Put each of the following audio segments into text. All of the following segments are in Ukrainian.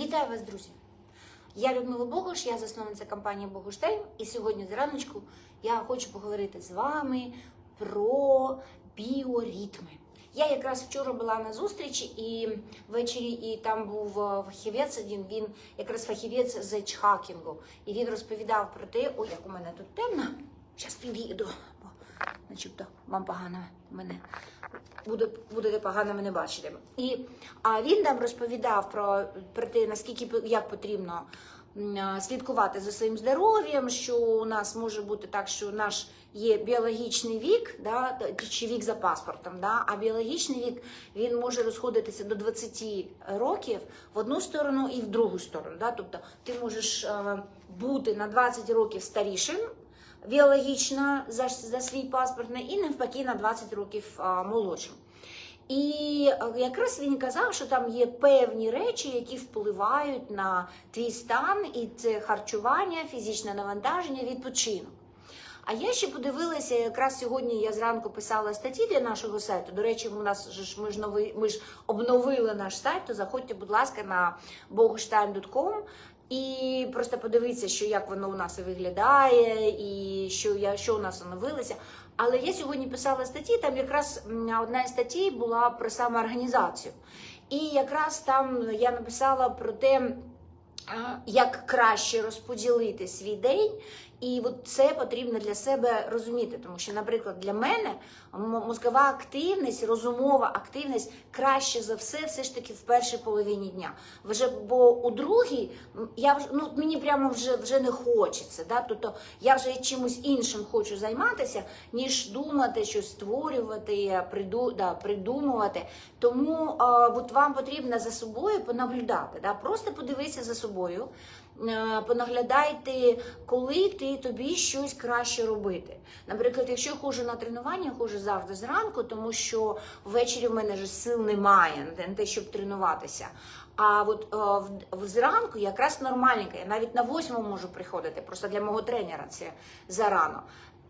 Вітаю вас, друзі! Я Людмила Богуш, я засновниця компанії Богуштайм, і сьогодні зраночку я хочу поговорити з вами про біоритми. Я якраз вчора була на зустрічі і ввечері, і там був е, фахівець один, він якраз фахівець з ейджхакінгу. І він розповідав про те, ой, як у мене тут темно. Зараз підійду, бо начебто вам погано мене буде, будете погано мене бачити. І а він там розповідав про, про те, наскільки як потрібно слідкувати за своїм здоров'ям, що у нас може бути так, що наш є біологічний вік, да, чи вік за паспортом, да, а біологічний вік він може розходитися до 20 років в одну сторону і в другу сторону. Да? Тобто ти можеш е, бути на 20 років старішим біологічно за, за свій паспортний і навпаки на 20 років молодшим. І е, якраз він казав, що там є певні речі, які впливають на твій стан, і це харчування, фізичне навантаження, відпочинок. А я ще подивилася, якраз сьогодні я зранку писала статті для нашого сайту. До речі, у нас ж ми ж новий, ми ж обновили наш сайт. То заходьте, будь ласка, на bogustein.com і просто подивитися, що як воно у нас виглядає, і що я що у нас оновилося. Але я сьогодні писала статті. Там якраз одна із статей була про самоорганізацію. І якраз там я написала про те, як краще розподілити свій день. І от це потрібно для себе розуміти, тому що, наприклад, для мене мозкова активність, розумова активність краще за все, все ж таки в першій половині дня. Вже бо у другій я вже ну мені прямо вже вже не хочеться. Да? Тобто я вже чимось іншим хочу займатися, ніж думати, щось створювати, приду, да, придумувати. Тому а, от вам потрібно за собою понаблюдати. Да? Просто подивися за собою. Е, Понаглядайте, коли ти тобі щось краще робити. Наприклад, якщо я ходжу на тренування, я ходжу завжди зранку, тому що ввечері в мене ж сил немає на те- щоб тренуватися. А от е, в- зранку якраз нормальненько, я навіть на восьму можу приходити, просто для мого тренера це зарано.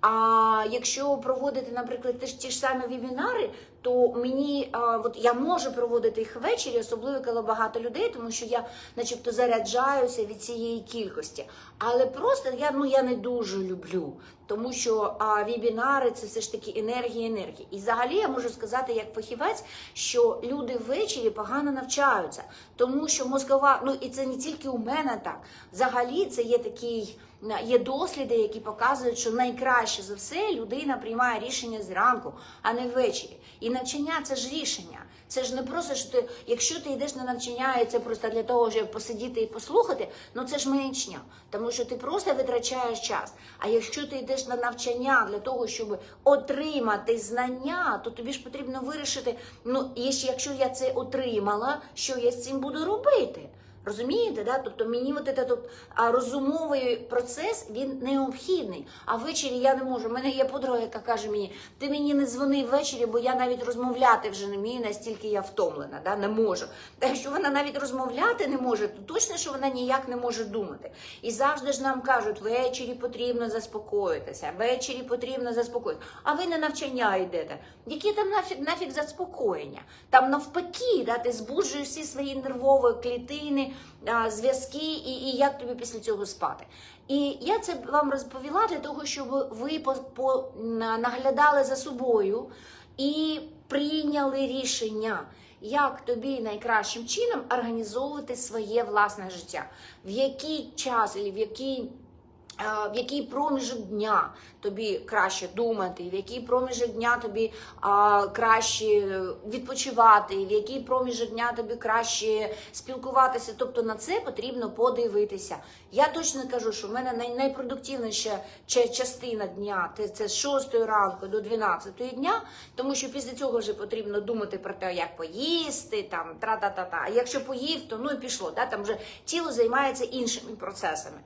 А якщо проводити, наприклад, ті ж самі вебінари, то мені а, от я можу проводити їх ввечері, особливо коли багато людей, тому що я, начебто, заряджаюся від цієї кількості. Але просто я ну я не дуже люблю, тому що а, вебінари це все ж таки енергія, енергія. І взагалі я можу сказати, як фахівець, що люди ввечері погано навчаються, тому що мозкова, ну і це не тільки у мене так. Взагалі це є такий. Є досліди, які показують, що найкраще за все людина приймає рішення зранку, а не ввечері. І навчання це ж рішення. Це ж не просто що ти, якщо ти йдеш на навчання, і це просто для того, щоб посидіти і послухати, ну це ж маячня, тому що ти просто витрачаєш час. А якщо ти йдеш на навчання для того, щоб отримати знання, то тобі ж потрібно вирішити, ну якщо я це отримала, що я з цим буду робити. Розумієте, да? Тобто мені от этот от, розумовий процес він необхідний. А ввечері я не можу. У мене є подруга, яка каже мені: ти мені не дзвони ввечері, бо я навіть розмовляти вже не вмію, настільки я втомлена, да? не можу. Та якщо вона навіть розмовляти не може, то точно, що вона ніяк не може думати. І завжди ж нам кажуть, ввечері потрібно заспокоїтися, ввечері потрібно заспокоїтися. А ви на навчання йдете. Які там нафіг, нафіг заспокоєння? Там навпаки, да, ти збуджуєш всі свої нервові клітини, а, зв'язки, і, і як тобі після цього спати. І я це вам розповіла для того, щоб ви по, по, наглядали за собою і прийняли рішення. Як тобі найкращим чином організовувати своє власне життя? В який час в який в який проміжок дня тобі краще думати, в який проміжок дня тобі а, краще відпочивати, в який проміжок дня тобі краще спілкуватися. Тобто на це потрібно подивитися. Я точно кажу, що в мене най- найпродуктивніша частина дня це з 6 ранку до 12 дня, тому що після цього вже потрібно думати про те, як поїсти, там тра-та-та-та. А якщо поїв, то ну і пішло. Да? Там вже тіло займається іншими процесами.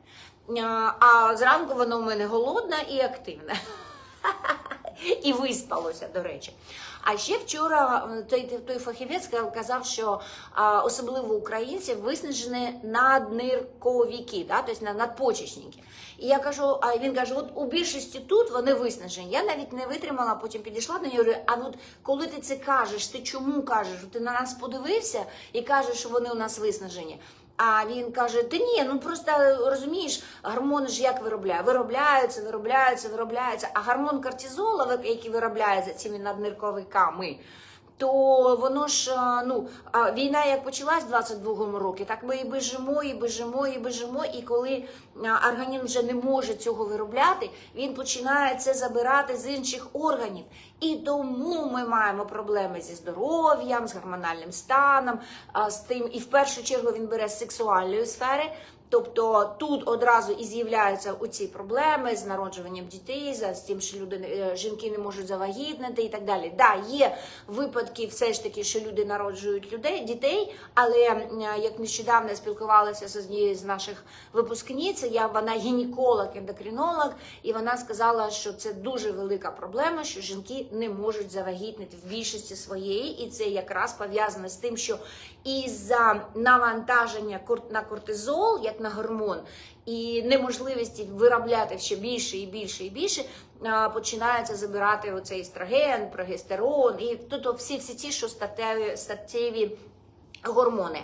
А зранку воно у мене голодне і активне. І виспалося, до речі. А ще вчора е, той, той фахівець казав, що особливо українці виснажені наднирковіки, да? тобто надпочечники. І я кажу, а він каже: от у більшості тут вони виснажені. Я навіть не витримала, потім підійшла до нього говорю, а от коли ти це кажеш, ти чому кажеш? Ти на нас подивився і кажеш, що вони у нас виснажені. А він каже: Ти ні, ну просто розумієш, гормони ж як виробляє? Виробляються, виробляються, виробляються. А гормон кортизола, який виробляється цими наднирковиками, то воно ж ну війна як почалась в 22-му році, так ми і бежимо, і бежимо, і бежимо. І коли організм вже не може цього виробляти, він починає це забирати з інших органів. І тому ми маємо проблеми зі здоров'ям, з гормональним станом, з тим, і в першу чергу він бере з сексуальної сфери. Тобто тут одразу і з'являються оці проблеми з народжуванням дітей, за- з тим, що люди е, жінки не можуть завагітнити і так далі. Да, є випадки, все ж таки, що люди народжують людей дітей, але як нещодавно я спілкувалася з однією з наших випускниць, я вона гінеколог, ендокринолог, і вона сказала, що це дуже велика проблема, що жінки не можуть завагітнити в більшості своєї, і це якраз пов'язано з тим, що із-за навантаження кор- на кортизол, як на гормон, і неможливості виробляти ще більше і більше і більше, починається забирати оцей естроген, прогестерон, і тут всі всі ті, що статеві, статеві гормони.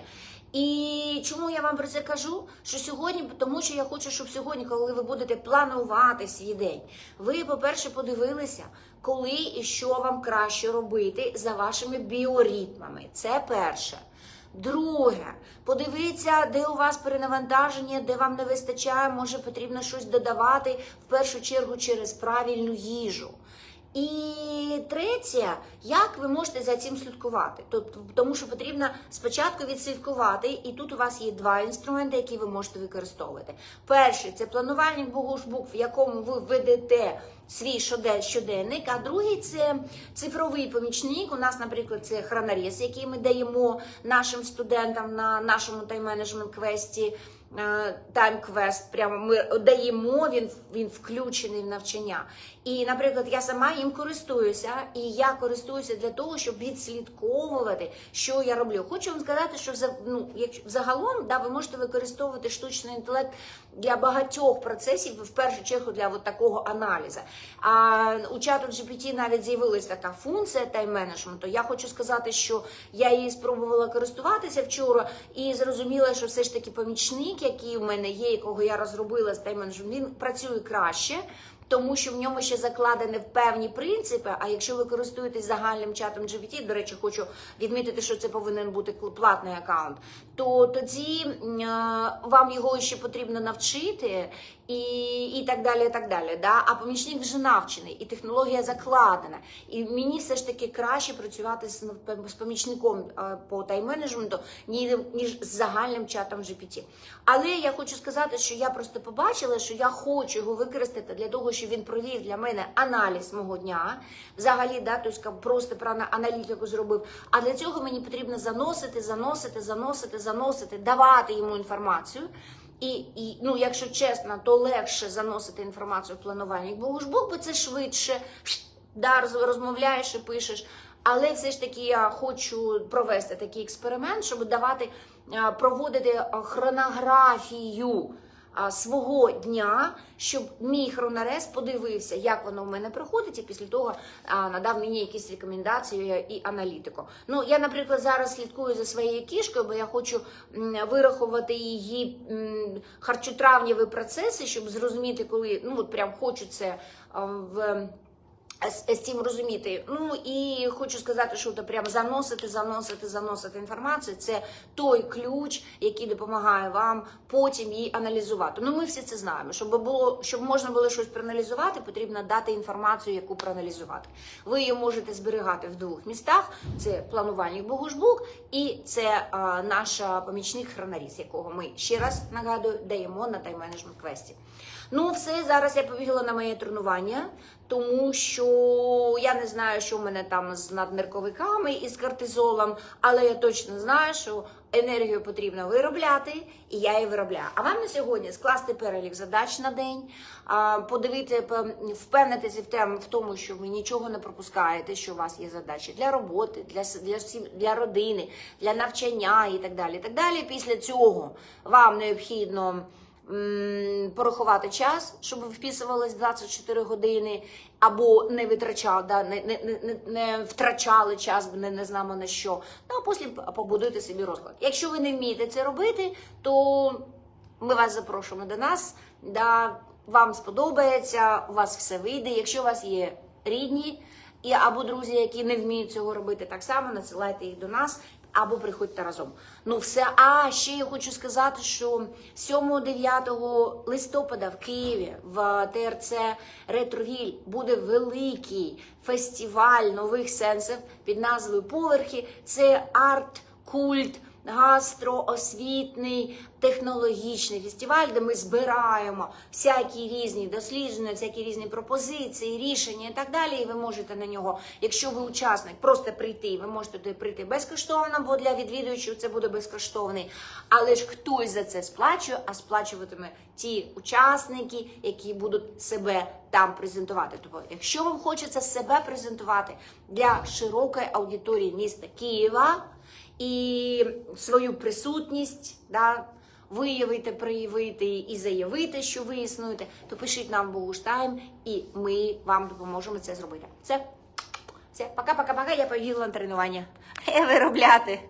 І чому я вам про це кажу? Що сьогодні, тому що я хочу, щоб сьогодні, коли ви будете планувати свій день, ви, по-перше, подивилися, коли і що вам краще робити за вашими біоритмами. Це перше. Друге, подивіться, де у вас перенавантаження, де вам не вистачає, може потрібно щось додавати в першу чергу через правильну їжу. І третє, як ви можете за цим слідкувати? Тобто, тому що потрібно спочатку відслідкувати, і тут у вас є два інструменти, які ви можете використовувати. Перший це планувальник букв, в якому ви ведете свій щоде- щоденник, а другий це цифровий помічник. У нас, наприклад, це хронаріз, який ми даємо нашим студентам на нашому тайм-менеджмент квесті. Тайм-квест, прямо ми даємо, він, він включений в навчання. І, наприклад, я сама їм користуюся, і я користуюся для того, щоб відслідковувати, що я роблю. Хочу вам сказати, що ну, загалом да, ви можете використовувати штучний інтелект для багатьох процесів, в першу чергу для от такого аналізу. А у чату GPT навіть з'явилася така функція тайм-менеджменту. Я хочу сказати, що я її спробувала користуватися вчора і зрозуміла, що все ж таки помічник, який у мене є, якого я розробила з тайм-менеджментом, він працює краще. Тому що в ньому ще закладені певні принципи. А якщо ви користуєтесь загальним чатом GPT, до речі, хочу відмітити, що це повинен бути платний аккаунт, то тоді вам його ще потрібно навчити і, і так далі. і так далі. Да? А помічник вже навчений, і технологія закладена. І мені все ж таки краще працювати з, з помічником е, по тайм-менеджменту, ніж з загальним чатом GPT. Але я хочу сказати, що я просто побачила, що я хочу його використати для того, щоб він провів для мене аналіз мого дня. Взагалі, да, тобто просто про аналітику зробив. А для цього мені потрібно заносити, заносити, заносити, заносити, давати йому інформацію. І, і ну, якщо чесно, то легше заносити інформацію в планувальник Бог бо це швидше. Да, розмовляєш і пишеш. Але все ж таки я хочу провести такий експеримент, щоб давати, е, проводити е, хронографію свого дня, щоб мій хронорез подивився, як воно в мене проходить, і після того надав мені якісь рекомендації і аналітику. Ну, я, наприклад, зараз слідкую за своєю кішкою, бо я хочу вирахувати її харчотравнєві процеси, щоб зрозуміти, коли ну от прям хочу це в. З, цим розуміти. Ну і хочу сказати, що то прям заносити, заносити, заносити інформацію. Це той ключ, який допомагає вам потім її аналізувати. Ну, ми всі це знаємо. Щоб було, щоб можна було щось проаналізувати, потрібно дати інформацію, яку проаналізувати. Ви її можете зберігати в двох містах: це планувальник Богушбук і це а, наш помічник хронаріс, якого ми ще раз нагадую даємо на тайм-менеджмент квесті. Ну, все, зараз я побігла на моє тренування, тому що я не знаю, що в мене там з наднирковиками і з кортизолом, але я точно знаю, що енергію потрібно виробляти, і я її виробляю. А вам на сьогодні скласти перелік задач на день, подивити, впевнитися в тому, що ви нічого не пропускаєте, що у вас є задачі для роботи, для, для, для родини, для навчання і так далі. І так далі. Після цього вам необхідно порахувати час, щоб ви вписувались 24 години, або не витрачали, да, не, не, не, не- не втрачали час, не, не знаємо на що. Ну, а потім побудуйте собі розклад. Якщо ви не вмієте це робити, то ми вас запрошуємо до нас. Да, вам сподобається, у вас все вийде. Якщо у вас є рідні і або друзі, які не вміють цього робити, так само надсилайте їх до нас. Або приходьте разом. Ну все. А ще я хочу сказати, що 7-9 листопада в Києві в ТРЦ Ретровіль буде великий фестиваль нових сенсів під назвою Поверхи. Це арт, культ, гастроосвітний, технологічний фестиваль, де ми збираємо всякі різні дослідження, всякі різні пропозиції, рішення і так далі. І ви можете на нього, якщо ви учасник, просто прийти. Ви можете туди прийти безкоштовно, бо для відвідувачів це буде безкоштовний. Але ж хтось за це сплачує, а сплачуватиме ті учасники, які будуть себе там презентувати. Тобто, якщо вам хочеться себе презентувати для широкої аудиторії міста Києва і свою присутність, да, виявити, проявити і заявити, що ви існуєте, то пишіть нам в Богуштайм, і ми вам допоможемо це зробити. Все, все, пока-пока-пока. Я поїду на тренування виробляти.